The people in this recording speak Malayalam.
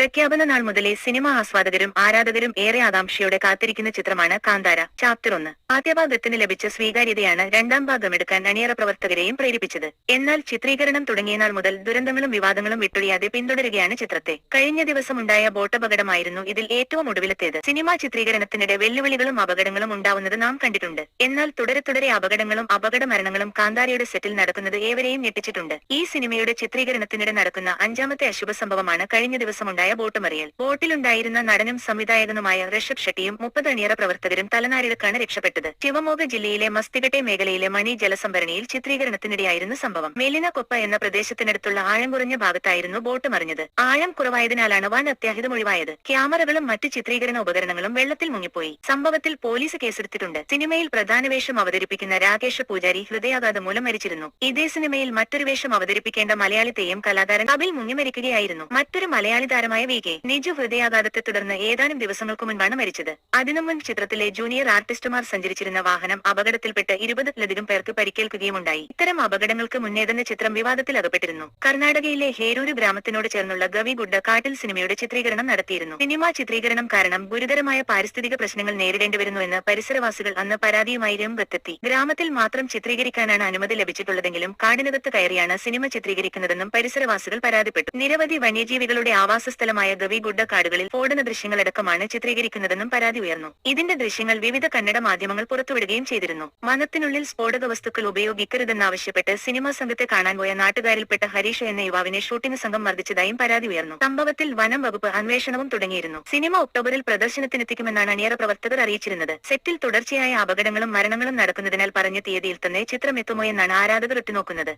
പ്രഖ്യാപന നാൾ മുതലേ സിനിമാ ആസ്വാദകരും ആരാധകരും ഏറെ ആകാംക്ഷയോടെ കാത്തിരിക്കുന്ന ചിത്രമാണ് കാന്താര ചാപ്റ്റർ ഒന്ന്. ആദ്യഭാഗത്തിന് ലഭിച്ച സ്വീകാര്യതയാണ് രണ്ടാം ഭാഗം എടുക്കാൻ അണിയറ പ്രവർത്തകരെയും പ്രേരിപ്പിച്ചത്. എന്നാൽ ചിത്രീകരണം തുടങ്ങിയ നാൾ മുതൽ ദുരന്തങ്ങളും വിവാദങ്ങളും വിട്ടൊഴിയാതെ പിന്തുടരുകയാണ് ചിത്രത്തെ. കഴിഞ്ഞ ദിവസം ഉണ്ടായ ബോട്ടപകടമായിരുന്നു ഇതിൽ ഏറ്റവും ഒടുവിലത്തേത്. സിനിമാ ചിത്രീകരണത്തിനിടെ വെല്ലുവിളികളും അപകടങ്ങളും ഉണ്ടാവുന്നത് നാം കണ്ടിട്ടുണ്ട്. എന്നാൽ തുടരെ തുടരെ അപകടങ്ങളും അപകട മരണങ്ങളും കാന്താരയുടെ സെറ്റിൽ നടക്കുന്നത് ഏവരെയും ഞെട്ടിച്ചിട്ടുണ്ട്. ഈ സിനിമയുടെ ചിത്രീകരണത്തിനിടെ നടക്കുന്ന അഞ്ചാമത്തെ അശുഭ സംഭവമാണ് കഴിഞ്ഞ ദിവസം ബോട്ട് മറിയൽ ബോട്ടിലുണ്ടായിരുന്ന നടനും സംവിധായകനുമായ ഋഷഭ് ഷെട്ടിയും മുപ്പത് അണിയറ പ്രവർത്തകരും തലനാരിഴക്കാണ് രക്ഷപ്പെട്ടത്. ശിവമോഗ ജില്ലയിലെ മസ്തികട്ടെ മേഖലയിലെ മണി ജലസംഭരണിയിൽ ചിത്രീകരണത്തിനിടെയായിരുന്നു സംഭവം. മെലിന കൊപ്പ എന്ന പ്രദേശത്തിനടുത്തുള്ള ആഴം കുറഞ്ഞ ഭാഗത്തായിരുന്നു ബോട്ട് മറിഞ്ഞത്. ആഴം കുറവായതിനാലാണ് വൻ അത്യാഹിതം ഒഴിവായത്. ക്യാമറകളും മറ്റ് ചിത്രീകരണ ഉപകരണങ്ങളും വെള്ളത്തിൽ മുങ്ങിപ്പോയി. സംഭവത്തിൽ പോലീസ് കേസെടുത്തിട്ടുണ്ട്. സിനിമയിൽ പ്രധാന വേഷം അവതരിപ്പിക്കുന്ന രാകേഷ് പൂജാരി ഹൃദയാഘാതം മൂലം മരിച്ചിരുന്നു. ഇതേ സിനിമയിൽ മറ്റൊരു വേഷം അവതരിപ്പിക്കേണ്ട മലയാളി തെയ്യം കലാകാരൻ കപിൽ മുങ്ങി മരിക്കുകയായിരുന്നു മറ്റൊരു മലയാളി താരമായ വി കെ നിജു ഹൃദയാഘാതത്തെ തുടർന്ന് ഏതാനും ദിവസങ്ങൾക്കു മുൻപാണ് മരിച്ചത്. അതിനു മുൻ ചിത്രത്തിലെ ജൂനിയർ ആർട്ടിസ്റ്റുമാർ സഞ്ചരിച്ചിരുന്ന വാഹനം അപകടത്തിൽപ്പെട്ട് ഇരുപതിലധികം പേർക്ക് പരിക്കേൽക്കുകയുമുണ്ടായി. ഇത്തരം അപകടങ്ങൾക്ക് മുന്നേ തന്നെ ചിത്രം വിവാദത്തിൽ അകപ്പെട്ടിരുന്നു. കർണാടകയിലെ ഹേരൂര് ഗ്രാമത്തിനോട് ചേർന്നുള്ള ഗവിഗുഡ് കാട്ടിൽ സിനിമയുടെ ചിത്രീകരണം നടത്തിയിരുന്നു. സിനിമ ചിത്രീകരണം കാരണം ഗുരുതരമായ പാരിസ്ഥിതിക പ്രശ്നങ്ങൾ നേരിടേണ്ടിവരുന്നുവെന്ന് പരിസരവാസികൾ അന്ന് പരാതിയുമായി രംഗത്തെത്തി. ഗ്രാമത്തിൽ മാത്രം ചിത്രീകരിക്കാനാണ് അനുമതി ലഭിച്ചിട്ടുള്ളതെങ്കിലും കാടിനകത്ത് കയറിയാണ് സിനിമ ചിത്രീകരിക്കുന്നതെന്നും പരിസരവാസികൾ പരാതിപ്പെട്ടു. നിരവധി വന്യജീവികളുടെ ആവാസ സ്ഥലമായ ഗവിഗുഡ കാടുകളിൽ സ്ഫോടന ദൃശ്യങ്ങളടക്കമാണ് ചിത്രീകരിക്കുന്നതെന്നും പരാതി ഉയർന്നു. ഇതിന്റെ ദൃശ്യങ്ങൾ വിവിധ കന്നഡ മാധ്യമങ്ങൾ പുറത്തുവിടുകയും ചെയ്തിരുന്നു. വനത്തിനുള്ളിൽ സ്ഫോടക വസ്തുക്കൾ ഉപയോഗിക്കരുതെന്നാവശ്യപ്പെട്ട് സിനിമാ സംഘത്തെ കാണാൻ പോയ നാട്ടുകാരിൽപ്പെട്ട ഹരീഷ് എന്ന യുവാവിനെ ഷൂട്ടിംഗ് സംഘം മർദ്ദിച്ചതായും പരാതി ഉയർന്നു. സംഭവത്തിൽ വനം വകുപ്പ് അന്വേഷണവും തുടങ്ങിയിരുന്നു. സിനിമ ഒക്ടോബറിൽ പ്രദർശനത്തിനെത്തിക്കുമെന്നാണ് അണിയറ പ്രവർത്തകർ അറിയിച്ചിരുന്നത്. സെറ്റിൽ തുടർച്ചയായ അപകടങ്ങളും മരണങ്ങളും നടക്കുന്നതിനാൽ പറഞ്ഞ തീയതിയിൽ തന്നെ ചിത്രം എത്തുമോ എന്നാണ് ആരാധകർ ഉറ്റുനോക്കുന്നത്.